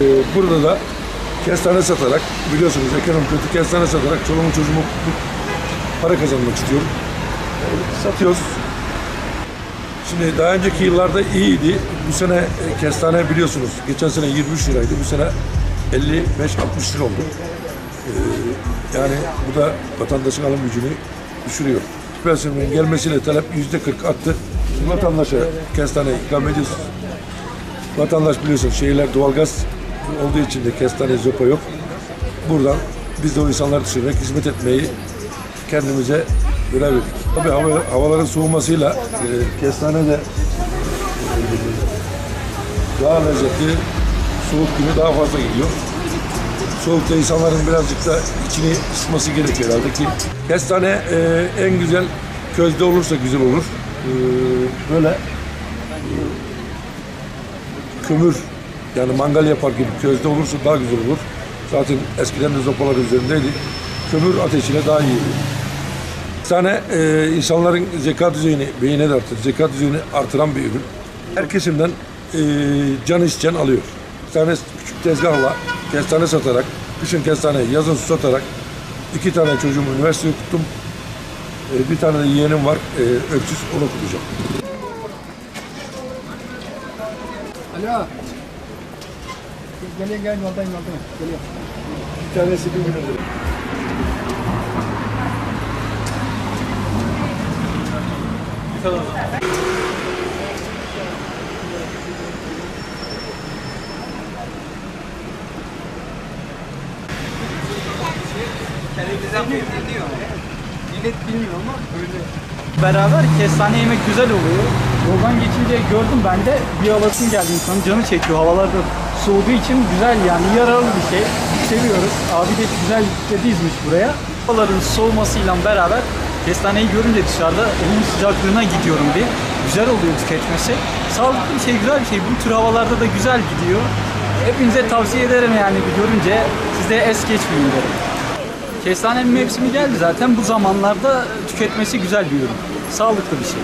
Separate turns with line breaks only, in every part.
Ee, burada da kestane satarak biliyorsunuz ekonomi kötü kestane satarak çoluğumu çocuğumu para kazanmak istiyorum. Ee, satıyoruz. Şimdi daha önceki yıllarda iyiydi. Bu sene e, kestane biliyorsunuz geçen sene 23 liraydı. Bu sene 55-60 lira oldu. Ee, yani bu da vatandaşın alım gücünü düşürüyor. Süpersimin gelmesiyle talep yüzde 40 attı. Vatandaşa kestane ikram ediyoruz. Vatandaş biliyorsun şehirler doğalgaz olduğu için de kestane zopa yok. Buradan biz de o insanları düşünerek hizmet etmeyi kendimize görev verdik. Tabii hava, havaların soğumasıyla e, kestane de e, daha lezzetli, soğuk günü daha fazla gidiyor. Soğukta insanların birazcık da içini ısıtması gerekiyor herhalde ki kestane e, en güzel közde olursa güzel olur. E, böyle e, kömür yani mangal yapar gibi közde olursa daha güzel olur. Zaten eskiden de zopalar üzerindeydi. Kömür ateşiyle daha iyi. Kestane e, insanların zeka düzeyini beyine de artır. Zeka düzeyini artıran bir ürün. Her kesimden e, can isteyen alıyor. Bir tane küçük tezgahla kestane satarak, kışın kestane, yazın su satarak iki tane çocuğumu üniversiteye okuttum. E, bir tane de yeğenim var. E, öksüz onu okutacağım.
Alo. Geliyor gel yoldayım yoldayım. Geliyor.
Bir tanesi bir bin lira.
Millet bilmiyor ama öyle.
Beraber kestane yemek güzel oluyor. Yoldan geçince gördüm ben de bir alasım geldi insanın canı çekiyor. Havalar da soğuduğu için güzel yani yararlı bir şey. Seviyoruz. Abi de güzel de dizmiş buraya. Havaların soğumasıyla beraber kestaneyi görünce dışarıda onun sıcaklığına gidiyorum bir. Güzel oluyor tüketmesi. Sağlıklı bir şey, güzel bir şey. Bu tür havalarda da güzel gidiyor. Hepinize tavsiye ederim yani bir görünce. Siz de es geçmeyin derim. Kestanenin mevsimi geldi zaten. Bu zamanlarda tüketmesi güzel bir ürün. Sağlıklı bir şey.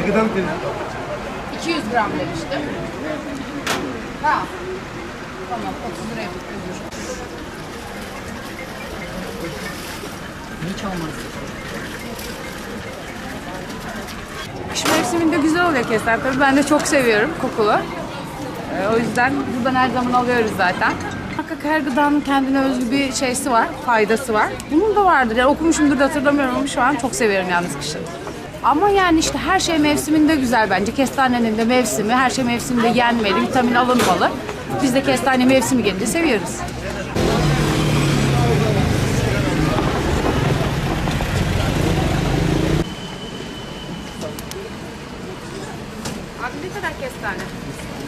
Ne kadar
200 gram demiştim. Ha. Tamam 30 liraya tutulur.
Hiç olmaz.
Mevsiminde güzel oluyor kestane tabii. Ben de çok seviyorum kokulu. Ee, o yüzden buradan her zaman alıyoruz zaten. Muhakkak her gıdanın kendine özgü bir şeysi var, faydası var. Bunun da vardır. Yani okumuşumdur da hatırlamıyorum ama şu an çok seviyorum yalnız kışın. Ama yani işte her şey mevsiminde güzel bence. Kestanenin de mevsimi, her şey mevsiminde yenmeli, vitamin alınmalı. Biz de kestane mevsimi gelince seviyoruz. Abi ne kadar kestane?